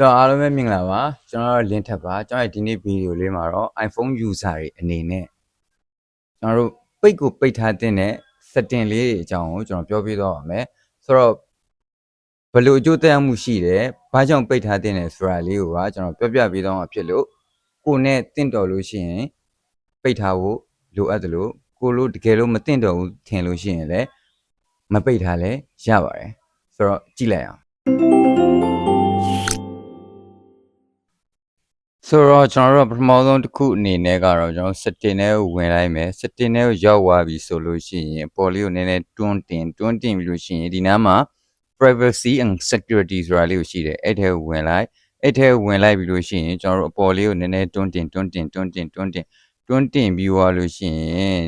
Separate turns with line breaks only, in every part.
တော့အားလုံးပဲမင်္ဂလာပါကျွန်တော်တို့လင်းထက်ပါကျွန်တော်ရဲ့ဒီနေ့ဗီဒီယိုလေးမှာတော့ iPhone user တွေအနေနဲ့ကျွန်တော်တို့ပိတ်ကိုပိတ်ထားတဲ့ setting လေးတွေအကြောင်းကိုကျွန်တော်ပြောပြသွားပါမယ်ဆိုတော့ဘယ်လိုအကျိုးသက်ရောက်မှုရှိတယ်ဘာကြောင့်ပိတ်ထားတဲ့ဆိုတာလေးကိုကကျွန်တော်ပြောပြပေးသွားမှာဖြစ်လို့ကိုနဲ့တင့်တော်လို့ရှိရင်ပိတ်ထားဖို့လိုအပ်တယ်လို့ကိုလို့တကယ်လို့မတင့်တော်ဘူးထင်လို့ရှိရင်လည်းမပိတ်ထားလည်းရပါတယ်ဆိုတော့ကြည့်လိုက်အောင် ဆိုတော့ကျွန်တော်တို့ကပထမဆုံးတစ်ခုအနေနဲ့ကတော့ကျွန်တော် setting ထဲကိုဝင်လိုက်မယ် setting ထဲကိုရောက်သွားပြီဆိုလို့ရှိရင်ပေါ်လေးကိုနည်းနည်းတွန်းတင်တွန်းတင်ပြီးလို့ရှိရင်ဒီနားမှာ privacy and security ဆိုတာလေးကိုရှိတယ်အဲ့ထဲကိုဝင်လိုက်အဲ့ထဲကိုဝင်လိုက်ပြီးလို့ရှိရင်ကျွန်တော်တို့အပေါ်လေးကိုနည်းနည်းတွန်းတင်တွန်းတင်တွန်းတင်တွန်းတင်တွန်းတင်ပြီးသွားလို့ရှိရင်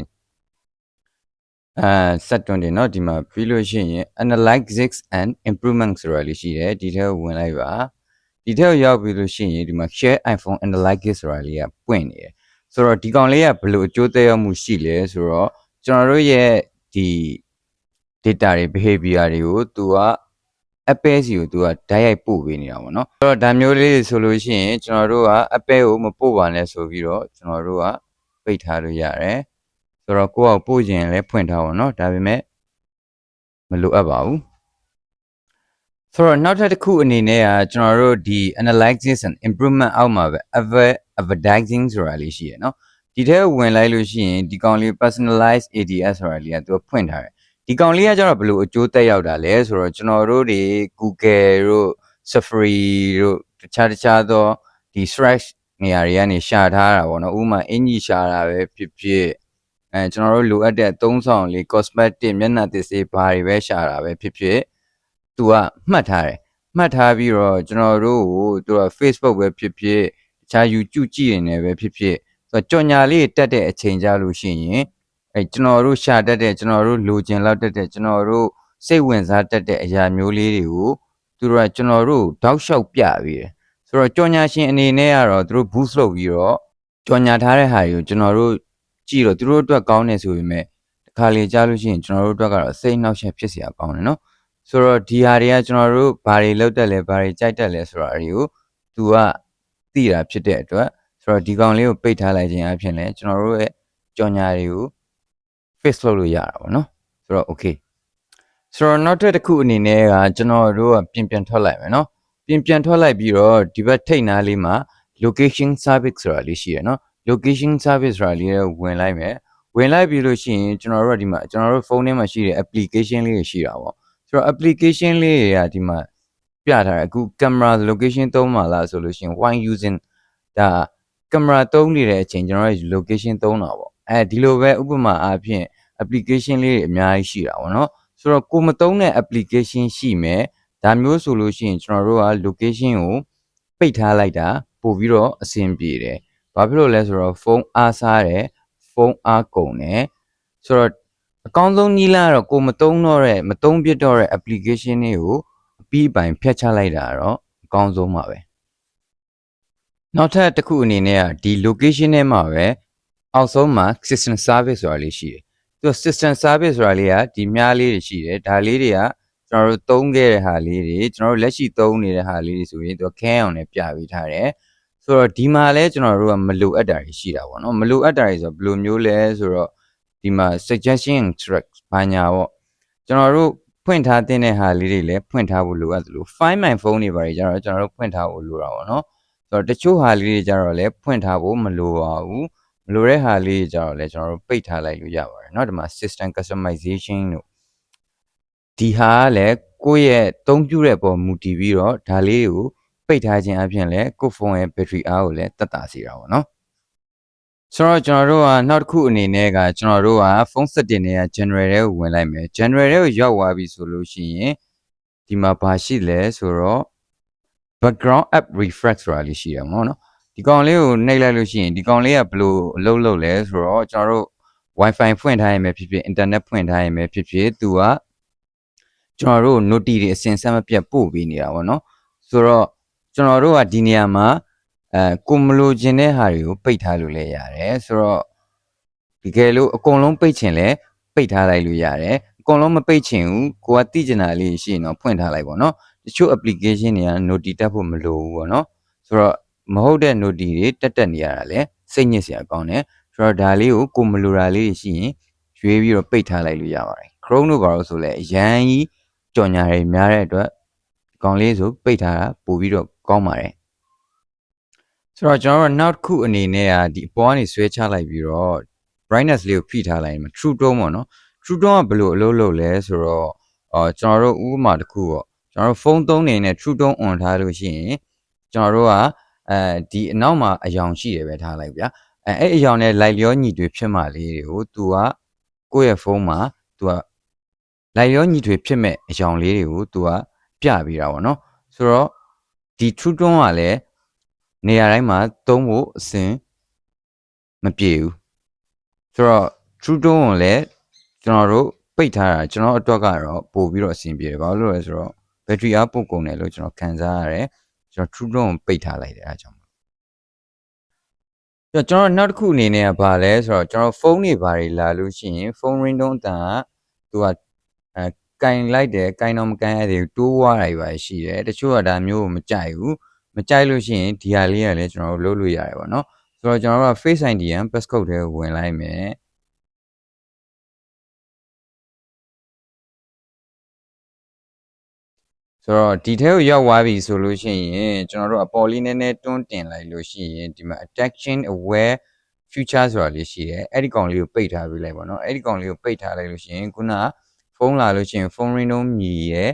အဲဆက်တွန်းတင်เนาะဒီမှာပြီးလို့ရှိရင် analytics and improvement ဆိုတာလေးရှိတယ်ဒီထဲကိုဝင်လိုက်ပါ ဒီထက်ရောက်ပြီလို့ရှိရင်ဒီမှာ share iPhone analytics ဆိုတာလေးကပွင့်နေတယ်ဆိုတော့ဒီကောင်လေးကဘယ်လိုအကျိုးသက်ရောက်မှုရှိလဲဆိုတော့ကျွန်တော်တို့ရဲ့ဒီ data တွေ behavior တွေကိုသူက Apple စီကိုသူကဓာတ်ရိုက်ပို့ပေးနေတာပေါ့နော်ဆိုတော့ဒါမျိုးလေးတွေဆိုလို့ရှိရင်ကျွန်တော်တို့က Apple ကိုမပို့ပါနဲ့ဆိုပြီးတော့ကျွန်တော်တို့ကပိတ်ထားလို့ရတယ်ဆိုတော့ကိုယ့်အောင်ပို့ခြင်းလည်းဖွင့်ထားပါတော့ဒါပေမဲ့မလိုအပ်ပါဘူး ဆိုတော့နောက်ထပ်တစ်ခုအနေနဲ့ကကျွန်တော်တို့ဒီ analysis and improvement အောက်မှာပဲ advertising ဆိုတာလေးရှိရနော်ဒီထဲဝင်လိုက်လို့ရှိရင်ဒီကောင်လေး personalized ADS ဆိုတာလေးကသူကဖွင့်ထားတယ်ဒီကောင်လေးကကျတော့ဘယ်လိုအကျိုးသက်ရောက်တာလဲဆိုတော့ကျွန်တော်တို့တွေ Google တို့ Safari တို့တခြားတခြားသောဒီ search နေရာတွေကနေရှာထားတာပေါ့နော်ဥပမာအင်ကြီးရှာတာပဲဖြစ်ဖြစ်အဲကျွန်တော်တို့လိုအပ်တဲ့သုံးဆောင်လေး cosmetic မျက်နှာသစ်ဆေးဘာတွေပဲရှာတာပဲဖြစ်ဖြစ် သူကမှတ်ထားတယ်မှတ်ထားပြီးတော့ကျွန်တော်တို့ကိုသူက Facebook ပဲဖြစ်ဖြစ်တခြား YouTube ကြည့်နေတယ်ပဲဖြစ်ဖြစ်ဆိုတော့ကြော်ညာလေးတက်တဲ့အချိန်ကြလို့ရှိရင်အဲကျွန်တော်တို့ရှာတတ်တဲ့ကျွန်တော်တို့လိုချင်လောက်တတ်တဲ့ကျွန်တော်တို့စိတ်ဝင်စားတတ်တဲ့အရာမျိုးလေးတွေကိုသူတို့ကကျွန်တော်တို့တောက်လျှောက်ပြပြီးတယ်ဆိုတော့ကြော်ညာရှင်အနေနဲ့ကတော့သူတို့ boost လုပ်ပြီးတော့ကြော်ညာထားတဲ့ဟာတွေကိုကျွန်တော်တို့ကြည့်တော့သူတို့အတွက်ကောင်းနေဆိုပေမဲ့တစ်ခါလေကြားလို့ရှိရင်ကျွန်တော်တို့အတွက်ကတော့စိတ်နှောက်ယှက်ဖြစ်စရာကောင်းတယ်နော် ဆိုတော့ဒီဟာတွေကကျွန်တော်တို့ဘာတွေလောက်တက်လဲဘာတွေကြိုက်တက်လဲဆိုတာတွေကိုသူကသိတာဖြစ်တဲ့အတွက်ဆိုတော့ဒီကောင်လေးကိုပိတ်ထားလိုက်ခြင်းအပြင်လည်းကျွန်တော်တို့ရဲ့ကြော်ညာတွေကို fix လုပ်လို့ရတာပေါ့နော်ဆိုတော့ okay ဆိုတော့နောက်ထပ်တစ်ခုအနေနဲ့ကကျွန်တော်တို့ကပြင်ပြန်ထွက်လိုက်မယ်နော်ပြင်ပြန်ထွက်လိုက်ပြီးတော့ဒီဘက်ထိတ်နားလေးမှာ location service ဆိုတာလေးရှိရယ်နော် location service ဆိုတာလေးကိုဝင်လိုက်မယ်ဝင်လိုက်ပြီးလို့ရှိရင်ကျွန်တော်တို့ကဒီမှာကျွန်တော်တို့ဖုန်းထဲမှာရှိတဲ့ application လေးတွေရှိတာပေါ့ ဆိုတော့ application လေးတွေကဒီမှာပြထားတယ်အခု camera location သုံးပါလားဆိုလို့ရှိရင် why using ဒါ camera သုံးနေတဲ့အချိန်ကျွန်တော်တို့ location သုံးတာပေါ့အဲဒီလိုပဲဥပမာအားဖြင့် application လေးတွေအများကြီးရှိတာပေါ့နော်ဆိုတော့ကိုမသုံးတဲ့ application ရှိမယ်ဒါမျိုးဆိုလို့ရှိရင်ကျွန်တော်တို့က location ကိုပိတ်ထားလိုက်တာပို့ပြီးတော့အဆင်ပြေတယ်ဘာဖြစ်လို့လဲဆိုတော့ဖုန်းအားစားတယ်ဖုန်းအားကုန်တယ်ဆိုတော့ အကောင်းဆုံးနည်းလမ်းကတော့ကိုမတုံးတော့တဲ့မတုံးပြစ်တော့တဲ့ application တွေကိုအပြီးအပိုင်ဖျက်ချလိုက်တာတော့အကောင်းဆုံးပါပဲနောက်ထပ်တစ်ခုအနေနဲ့ကဒီ location ထဲမှာပဲအောက်ဆုံးမှာ system service ဆိုတာလေးရှိတယ်သူက system service ဆိုတာလေးကဒီမြားလေးတွေရှိတယ်ဒါလေးတွေကကျွန်တော်တို့သုံးခဲ့တဲ့ဟာလေးတွေကျွန်တော်တို့လက်ရှိသုံးနေတဲ့ဟာလေးတွေဆိုရင်သူကခဲအောင်နဲ့ပြပေးထားတယ်ဆိုတော့ဒီမှာလဲကျွန်တော်တို့ကမလိုအပ်တာတွေရှိတာပေါ့နော်မလိုအပ်တာတွေဆိုတော့ဘယ်လိုမျိုးလဲဆိုတော့ ဒီမှာ suggestion track ဘာညာပေါ့ကျွန်တော်တို့ဖွင့်ထားတဲ့ဟာလေးတွေလည်းဖွင့်ထားဖို့လိုအပ်သလို find my phone တွေပါကြတော့ကျွန်တော်တို့ဖွင့်ထားဖို့လိုတာပေါ့နော်ဆိုတော့တချို့ဟာလေးတွေကြတော့လည်းဖွင့်ထားဖို့မလိုပါဘူးမလိုတဲ့ဟာလေးတွေကြတော့လည်းကျွန်တော်တို့ပိတ်ထားလိုက်လို့ရပါတယ်เนาะဒီမှာ system customization တို့ဒီဟာကလည်းကိုယ့်ရဲ့အသုံးပြုတဲ့ပုံမူတည်ပြီးတော့ဒါလေးကိုပိတ်ထားခြင်းအပြင်လည်းကိုယ့်ဖုန်းရဲ့ battery အားကိုလည်းတက်တာစေတာပေါ့နော် ဆိုတော့ကျွန်တော်တို့ကနောက်တစ်ခုအနေနဲ့ကကျွန်တော်တို့ကဖုန်း setting တွေက general ထဲကိုဝင်လိုက်မယ် general ထဲကိုရောက်သွားပြီဆိုလို့ရှိရင်ဒီမှာဘာရှိလဲဆိုတော့ background app refresh ဆိုတာလေးရှိတယ်မဟုတ်နော်ဒီကောင်လေးကိုနှိပ်လိုက်လို့ရှိရင်ဒီကောင်လေးကဘယ်လိုအလုပ်လုပ်လဲဆိုတော့ကျွန်တော်တို့ wifi ဖွင့်ထားရင်ပဲဖြစ်ဖြစ် internet ဖွင့်ထားရင်ပဲဖြစ်ဖြစ်သူကကျွန်တော်တို့ note တွေအစဉ်ဆက်မပြတ်ပို့ပေးနေတာပေါ့နော်ဆိုတော့ကျွန်တော်တို့ကဒီနေရာမှာ အဲကိုမလိုချင်တဲ့ဟာတွေကိုပိတ်ထားလို့လည်းရတယ်ဆိုတော့ဒီကယ်လို့အကုန်လုံးပိတ်ချင်လဲပိတ်ထားလိုက်လို့ရတယ်အကုန်လုံးမပိတ်ချင်ဘူးကိုကတိကျင်တာလေးရှိရင်တော့ဖွင့်ထားလိုက်ပေါ့နော်တချို့ application တွေက noti တက်ဖို့မလိုဘူးပေါ့နော်ဆိုတော့မဟုတ်တဲ့ noti တွေတက်တက်နေရတာလဲစိတ်ညစ်စရာကောင်းတယ်ဆိုတော့ဒါလေးကိုကိုမလိုတာလေးရှိရင်ရွေးပြီးတော့ပိတ်ထားလိုက်လို့ရပါတယ် Chrome တို့ဘာလို့ဆိုလဲအရန်ကြီးကြော်ညာတွေများတဲ့အတွက်ဒီကောင်လေးဆိုပိတ်ထားတာပို့ပြီးတော့ကောင်းပါတယ် ဆိုတော့ကျွန်တော်တို့နောက်တစ်ခုအနေနဲ့ကဒီအပေါ်ကနေဆွဲချလိုက်ပြီးတော့ brightness လေးကိုဖိထားလိုက်ရင် true tone ပေါ့နော် true tone ကဘယ်လိုအလုပ်လုပ်လဲဆိုတော့အော်ကျွန်တော်တို့ဥပမာတစ်ခုပေါ့ကျွန်တော်တို့ဖုန်းသုံးနေနဲ့ true tone on ထားလို့ရှိရင်ကျွန်တော်တို့ကအဲဒီအနောက်မှာအယောင်ရှိတယ်ပဲထားလိုက်ဗျာအဲအဲ့အယောင်နဲ့ light လျောညီတွေဖြစ်မှလေးတွေကို तू ကကိုယ့်ရဲ့ဖုန်းမှာ तू က light လျောညီတွေဖြစ်မဲ့အယောင်လေးတွေကို तू ကပြပေးတာပေါ့နော်ဆိုတော့ဒီ true tone ကလည်း နေရာတိုင်းမှာသုံးဖို့အစဉ်မပြေဘူးဆိုတော့ true tone ကိုလည်းကျွန်တော်တို့ပိတ်ထားတာကျွန်တော်အတွက်ကတော့ပို့ပြီးတော့အဆင်ပြေတယ်ဘာလို့လဲဆိုတော့ battery အားပို့ကုန်တယ်လို့ကျွန်တော်ခံစားရတယ်ကျွန်တော် true tone ကိုပိတ်ထားလိုက်တယ်အဲဒါကြောင့်ကျွန်တော်နောက်တစ်ခုအနေနဲ့ကဘာလဲဆိုတော့ကျွန်တော်ဖုန်းတွေဘာတွေလာလို့ရှိရင်ဖုန်း ringtone အတန်ကသူကအဲကင်လိုက်တယ်ကင်တော့မကင်ရသေးဘူးတိုးွားတာတွေပါရှိတယ်တချို့ကဒါမျိုးကိုမကြိုက်ဘူး မကြိုက်လို့ရှိရင်ဒီဟာလေးကလည်းကျွန်တော်တို့လုပ်လို့ရတယ်ပေါ့နော်ဆိုတော့ကျွန်တော်တို့က Face ID ရန် passcode ထဲကိုဝင်လိုက်မယ်ဆိုတော့ဒီထဲကိုရောက်သွားပြီဆိုလို့ရှိရင်ကျွန်တော်တို့အပေါ်လေးနည်းနည်းတွန်းတင်လိုက်လို့ရှိရင်ဒီမှာ attention aware future ဆိုတာလေးရှိတယ်အဲ့ဒီကောင်လေးကိုပိတ်ထားပြီးလိုက်ပါတော့အဲ့ဒီကောင်လေးကိုပိတ်ထားလိုက်လို့ရှိရင်ခုနကဖုန်းလာလို့ရှိရင်ဖုန်း ring တော့မြည်ရဲ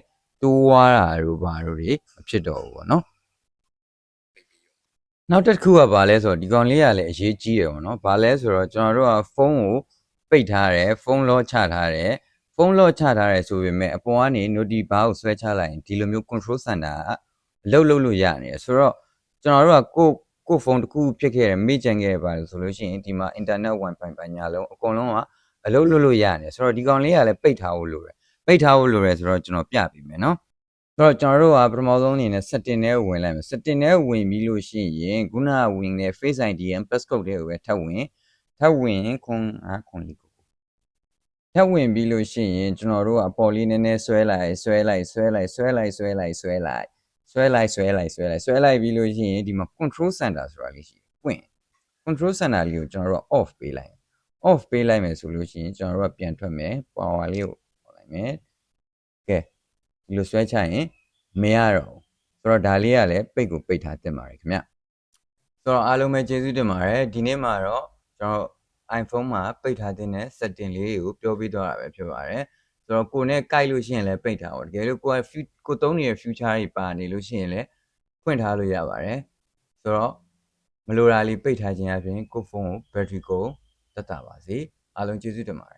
တိုးွားတာတို့ဘာတို့တွေမဖြစ်တော့ဘူးပေါ့နော် နောက်တစ်ခုကဘာလဲဆိုတော့ဒီကောင်လေးကလည်းအရေးကြီးတယ်ပေါ့နော်ဘာလဲဆိုတော့ကျွန်တော်တို့ကဖုန်းကိုပိတ်ထားတယ်ဖုန်းလောချထားတယ်ဖုန်းလော့ချထားတယ်ဆိုပေမဲ့အပေါ်ကနေ noti bar ကိုဆွဲချလိုက်ရင်ဒီလိုမျိုး control center ကအလုပ်လုပ်လို့ရနေတယ်ဆိုတော့ကျွန်တော်တို့ကကိုကိုဖုန်းတစ်ခုဖြစ်ခဲ့တယ်မေ့ကြံခဲ့ရပါတယ်ဆိုလို့ရှိရင်ဒီမှာ internet wifi ပညာလုံးအကုန်လုံးကအလုပ်လုပ်လို့ရနေတယ်ဆိုတော့ဒီကောင်လေးကလည်းပိတ်ထားဖို့လိုတယ်ပိတ်ထားဖို့လိုတယ်ဆိုတော့ကျွန်တော်ပြပေးမယ်နော်ဆို တော့ကျွန်တော်တို့ကပထမဆုံးအနေနဲ့ setting ထဲဝင်လိုက်မယ် setting ထဲဝင်ပြီးလို့ရှိရင်ခုနကဝင်တဲ့ face ID and passcode တွေကိုပဲထပ်ဝင်ထပ်ဝင်ခွန်အားခွန်လေးကိုထပ်ဝင်ပြီးလို့ရှိရင်ကျွန်တော်တို့ကအပေါ်လေးနည်းနည်းဆွဲလိုက်ဆွဲလိုက်ဆွဲလိုက်ဆွဲလိုက်ဆွဲလိုက်ဆွဲလိုက်ဆွဲလိုက်ဆွဲလိုက်ဆွဲလိုက်ဆွဲလိုက်ပြီးလို့ရှိရင်ဒီမှာ control center ဆိုတာလေးရှိတယ်ပွင့် control center လေးကိုကျွန်တော်တို့က off ပေးလိုက် off ပေးလိုက်မယ်ဆိုလို့ရှိရင်ကျွန်တော်တို့ကပြန်ထွက်မယ် power လေးကိုပေါ်လိုက်မယ်ကဲ ဒီလိုဆွဲချရင်မရတော့ဘူးဆိုတော့ဒါလေးကလည်းပိတ်ကိုပိတ်ထားတင်ပါတယ်ခင်ဗျဆိုတော့အားလုံးပဲကျေးဇူးတင်ပါတယ်ဒီနေ့မှာတော့ကျွန်တော် iPhone မှာပိတ်ထားတဲ့ setting လေးတွေကိုပြောပြတော့တာပဲဖြစ်ပါတယ်ဆိုတော့ကိုနဲ့ကိုက်လို့ရှိရင်လည်းပိတ်ထားပါတကယ်လို့ကိုကကိုသုံးနေတဲ့ future တွေပါနေလို့ရှိရင်လည်းဖွင့်ထားလို့ရပါတယ်ဆိုတော့မလိုတာလေးပိတ်ထားခြင်းအပြင်ကိုဖုန်းကို battery ကိုတက်တာပါစေအားလုံးကျေးဇူးတင်ပါတယ်